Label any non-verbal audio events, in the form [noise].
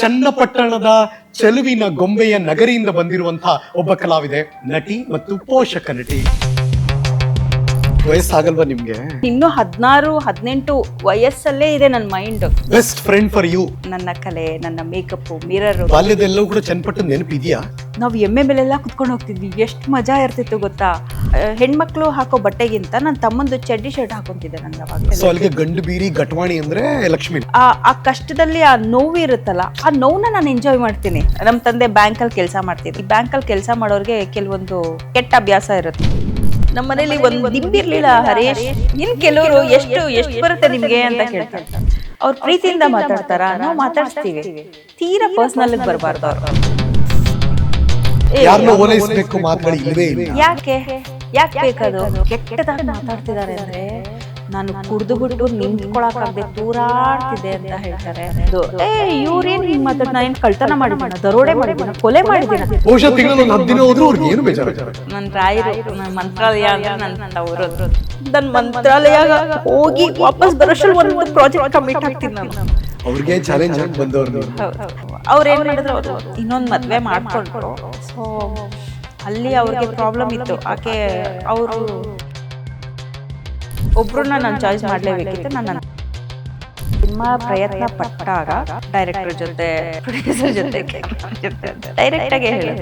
ಚನ್ನಪಟ್ಟಣದ ಚೆಲುವಿನ ಗೊಂಬೆಯ ನಗರಿಯಿಂದ ಬಂದಿರುವಂತಹ ಒಬ್ಬ ಕಲಾವಿದೆ ನಟಿ ಮತ್ತು ಪೋಷಕ ನಟಿ. ವಯಸ್ಸಾಗಲ್ವಾ ನಿಮ್ಗೆ? ಇನ್ನು ಹದಿನಾರು ಹದಿನೆಂಟು ವಯಸ್ಸಲ್ಲೇ ಇದೆ ನನ್ನ mind best friend for you ನನ್ನ ಕಲೆ ನನ್ನ ಮೇಕಪ್ ಮಿರರ್ ಬಾಲ್ಯದೆಲ್ಲವೂ ಕೂಡ ಚನ್ನಪಟ್ಟಣ ನೆನಪಿದ್ಯಾ? ನಾವು ಎಮ್ಮೆ ಮೇಲೆಲ್ಲ ಕುತ್ಕೊಂಡು ಹೋಗ್ತಿದ್ವಿ. ಎಷ್ಟು ಮಜಾ ಇರ್ತಿತ್ತು ಗೊತ್ತಾ? ಹೆಣ್ಮಕ್ಳು ಹಾಕೋ ಬಟ್ಟೆಗಿಂತ ನನ್ನ ತಮ್ಮಂದು ಚಡ್ಡಿ ಶರ್ಟ್ ಹಾಕೊಂತಿದ್ದೆ ನನ್ಗೆ ಅವಾಗ. ಸೊ ಅಲ್ಲಿಗೆ ಗಂಡು ಬೀರಿ ಗಟ್ವಾಣಿ ಅಂದ್ರೆ ಲಕ್ಷ್ಮಿ ಆ ಆ ಕಷ್ಟದಲ್ಲಿ ಆ ನೋವು ಇರುತ್ತಲ್ಲ ಆ ನೋವನ್ನ ನಾನು ಎಂಜಾಯ್ ಮಾಡ್ತೀನಿ. ನಮ್ಮ ತಂದೆ ಬ್ಯಾಂಕಲ್ಲಿ ಕೆಲಸ ಮಾಡ್ತಿದ್ವಿ ಬ್ಯಾಂಕಲ್ಲಿ ಕೆಲಸ ಮಾಡೋರಿಗೆ ಕೆಲವೊಂದು ಕೆಟ್ಟ ಅಭ್ಯಾಸ ಇರುತ್ತೆ. ನಮ್ಮ ಮನೇಲಿ ಒಂದು ದಿಂಬಿರ್ಲಿಲ್ಲ ಹರೀಶ್ ಇನ್ ಕೆಲವರು ಎಷ್ಟು ಎಷ್ಟು ಬರುತ್ತೆ ನಿಮ್ಗೆ ಅಂತ ಕೇಳ್ತಾರೆ. ಅವ್ರ ಪ್ರೀತಿಯಿಂದ ಮಾತಾಡ್ತಾರ? ನಾವು ಮಾತಾಡ್ತೀವಿ ತೀರಾ ಪರ್ಸನಲ್ ಬರಬಾರ್ದು ಅವ್ರು. ಯಾಕೆ? ಯಾಕೆ ಬೇಕದು? ಕೆಟ್ಟದಾಗ ಮಾತಾಡ್ತಿದ್ದಾರೆ ಅಂದ್ರೆ ನಾನು ಕುಡ್ದು ಬಿಟ್ಟು ನಿಂತ್ಕೊಳಕಾಗದೆ ತೂರಾಡ್ತಿದ್ದೆ ಅಂತ ಹೇಳ್ತಾರೆ. ಏ ಇವ್ರೇನ್ ಹಿಂಗ್ ಮಾತಾಡ್ ನಾ ಏನ್ ಕಳ್ತನ ಮಾಡಿ ದರೋಡೆ ಮಾಡಿದ್ದೀನ ಕೊಲೆ ಮಾಡಿದ್ದೀನ ಬಹುಶಃ ಹತ್ತು ದಿನ ಹೋದ್ರು ಅವ್ರಿಗೆ ಏನು ಬೇಜಾರು ನನ್ ರಾಯರು ನನ್ ಮಂತ್ರಾಲಯ ಅಂದ್ರೆ ನನ್ನ ಅವರು ನನ್ ಮಂತ್ರಾಲಯ ಹೋಗಿ ವಾಪಸ್ ಬರೋಷ್ರಲ್ಲಿ ಒಂದು ಪ್ರಾಜೆಕ್ಟ್ ಕಮಿಟ್ ಆಗ್ತೀನಿ ನಾನು. ಅವ್ರಿಗೆ ಚಾಲೆಂಜ್ ಆಗಿ ಬಂದವ್ರು ಅವ್ರು ಏನ್ ಮಾಡಿದ್ರು ಅವರು ಇನ್ನೊಂದ್ ಮದ್ವೆ ಮಾಡ್ಕೊಂಡ್ರು ಸೊ ಅಲ್ಲಿ ಅವ್ರಿಗೆ ಪ್ರಾಬ್ಲಮ್ ಇತ್ತು. ಆಕೆ ಅವರು ಒಬ್ರನ್ನ ನಾನು ಚಾಯ್ಸ್ ಮಾಡ್ಲೇಬೇಕಿತ್ತು ನಾನು ಸಿನಿಮಾ ಪ್ರಯತ್ನ ಪಟ್ಟಾಗ ಡೈರೆಕ್ಟರ್ ಜೊತೆ [laughs] ಪ್ರೊಡ್ಯೂಸರ್ ಜೊತೆ [laughs] [laughs] ಡೈರೆಕ್ಟಾಗಿ ಹೇಳಿ.